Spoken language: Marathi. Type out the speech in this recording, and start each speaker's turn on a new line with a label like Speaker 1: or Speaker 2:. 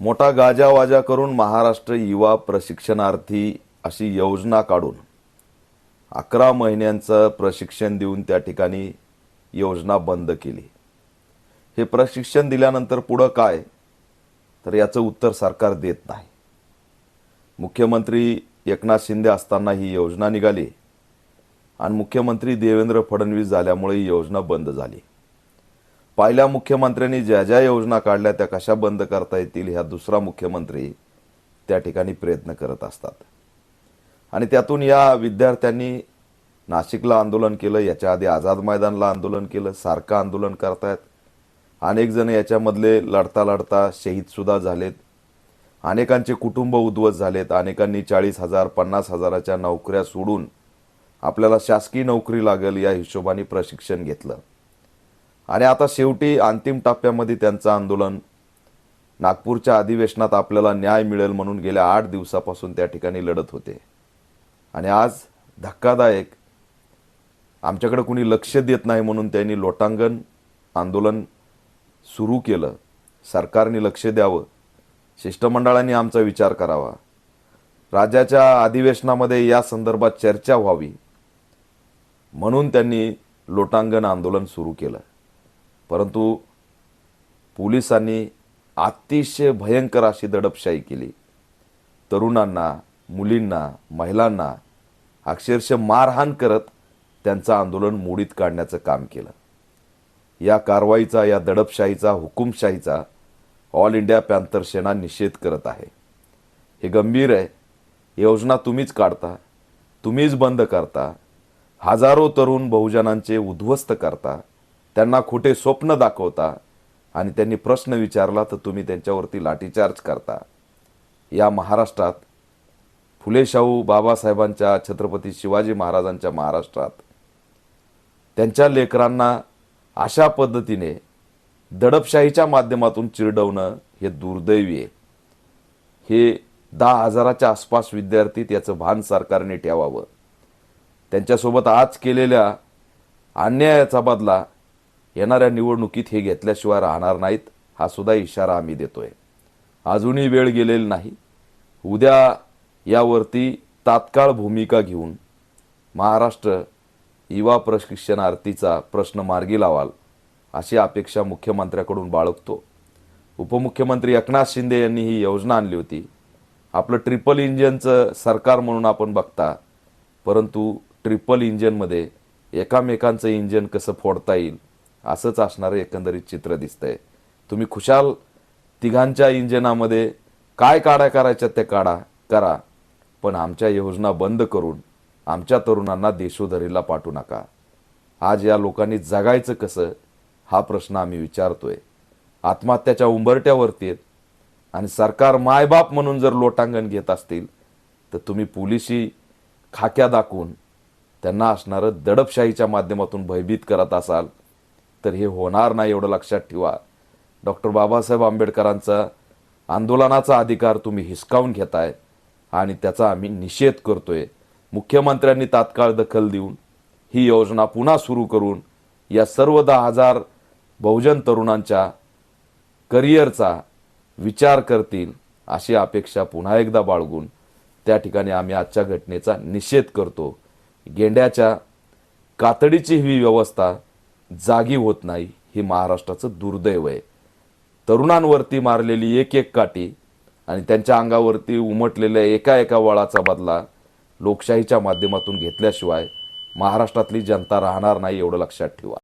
Speaker 1: मोठा गाजावाजा करून महाराष्ट्र युवा प्रशिक्षणार्थी अशी योजना काढून अकरा महिन्यांचं प्रशिक्षण देऊन त्या ठिकाणी योजना बंद केली. हे प्रशिक्षण दिल्यानंतर पुढं काय? तर याचं उत्तर सरकार देत नाही. मुख्यमंत्री एकनाथ शिंदे असताना ही योजना निघाली आणि मुख्यमंत्री देवेंद्र फडणवीस झाल्यामुळे ही योजना बंद झाली. पहिल्या मुख्यमंत्र्यांनी ज्या ज्या योजना काढल्या त्या कशा बंद करता येतील ह्या दुसरा मुख्यमंत्री त्या ठिकाणी प्रयत्न करत असतात. आणि त्यातून या विद्यार्थ्यांनी नाशिकला आंदोलन केलं याच्या आधी आझाद मैदानला आंदोलन केलं सारखं आंदोलन करतायत. अनेक जण याच्यामधले लढता लढता शहीदसुद्धा झालेत. अनेकांचे कुटुंब उद्ध्वस्त झालेत. अनेकांनी चाळीस हजार पन्नास हजाराच्या नोकऱ्या सोडून आपल्याला शासकीय नोकरी लागेल या हिशोबाने प्रशिक्षण घेतलं. आणि आता शेवटी अंतिम टप्प्यामध्ये त्यांचं आंदोलन. नागपूरच्या अधिवेशनात आपल्याला न्याय मिळेल म्हणून गेल्या आठ दिवसापासून त्या ठिकाणी लढत होते. आणि आज धक्कादायक आमच्याकडे कुणी लक्ष देत नाही म्हणून त्यांनी लोटांगण आंदोलन सुरू केलं. सरकारने लक्ष द्यावं शिष्टमंडळाने आमचा विचार करावा. राज्याच्या अधिवेशनामध्ये या संदर्भात चर्चा व्हावी म्हणून त्यांनी लोटांगण आंदोलन सुरू केलं. परंतु पोलिसांनी अतिशय भयंकर अशी दडपशाही केली. तरुणांना मुलींना महिलांना अक्षरशः मारहाण करत त्यांचं आंदोलन मोडीत काढण्याचं काम केलं. या कारवाईचा या दडपशाहीचा हुकुमशाहीचा ऑल इंडिया पॅन्थर सेना निषेध करत आहे. हे गंभीर आहे. योजना तुम्हीच काढता तुम्हीच बंद करता हजारो तरुण बहुजनांचे उद्ध्वस्त करता त्यांना खोटे स्वप्न दाखवता आणि त्यांनी प्रश्न विचारला तर तुम्ही त्यांच्यावरती लाठीचार्ज करता. या महाराष्ट्रात फुलेशाहू बाबासाहेबांच्या छत्रपती शिवाजी महाराजांच्या महाराष्ट्रात त्यांच्या लेकरांना अशा पद्धतीने दडपशाहीच्या माध्यमातून चिरडवणं हे दुर्दैवी आहे. हे दहा हजाराच्या आसपास विद्यार्थी त्याचं भान सरकारने ठेवावं. त्यांच्यासोबत आज केलेल्या अन्यायाचा बदला येणाऱ्या निवडणुकीत हे घेतल्याशिवाय राहणार नाहीत हा सुद्धा इशारा आम्ही देतोय. अजूनही वेळ गेलेली नाही. उद्या यावरती तात्काळ भूमिका घेऊन महाराष्ट्र युवा प्रशिक्षणार्थीचा प्रश्न मार्गी लावाल अशी अपेक्षा मुख्यमंत्र्याकडून बाळगतो. उपमुख्यमंत्री एकनाथ शिंदे यांनी ही योजना आणली होती. आपलं ट्रिपल इंजिनचं सरकार म्हणून आपण बघता परंतु ट्रिपल इंजिनमध्ये एकामेकांचं इंजिन कसं फोडता येईल असंच असणारं एकंदरीत चित्र दिसतंय. तुम्ही खुशाल? तिघांच्या इंजिनामध्ये काय काढा करायच्या ते काढा करा. पण आमच्या योजना बंद करून आमच्या तरुणांना देशोधरीला पाठवू नका. आज या लोकांनी जगायचं कसं हा प्रश्न आम्ही विचारतोय. आत्महत्याच्या उंबरट्यावरती आहेत. आणि सरकार मायबाप म्हणून जर लोटांगण घेत असतील तर तुम्ही पोलिसी खाक्या दाखवून त्यांना असणारं दडपशाहीच्या माध्यमातून भयभीत करत असाल. तर हे होणार नाही एवढं लक्षात ठेवा. डॉक्टर बाबासाहेब आंबेडकरांचा आंदोलनाचा अधिकार तुम्ही हिसकावून घेताय आणि त्याचा आम्ही निषेध करतोय. मुख्यमंत्र्यांनी तात्काळ दखल देऊन ही योजना पुन्हा सुरू करून या सर्व दहा हजार बहुजन तरुणांच्या करिअरचा विचार करतील अशी अपेक्षा पुन्हा एकदा बाळगून त्या ठिकाणी आम्ही आजच्या घटनेचा निषेध करतो. गेंड्याच्या कातडीची ही व्यवस्था जागी होत नाही हे महाराष्ट्राचं दुर्दैव आहे. तरुणांवरती मारलेली एक एक काठी आणि त्यांच्या अंगावरती उमटलेल्या एका एका वळाचा बदला लोकशाहीच्या माध्यमातून घेतल्याशिवाय महाराष्ट्रातली जनता राहणार नाही एवढं लक्षात ठेवा.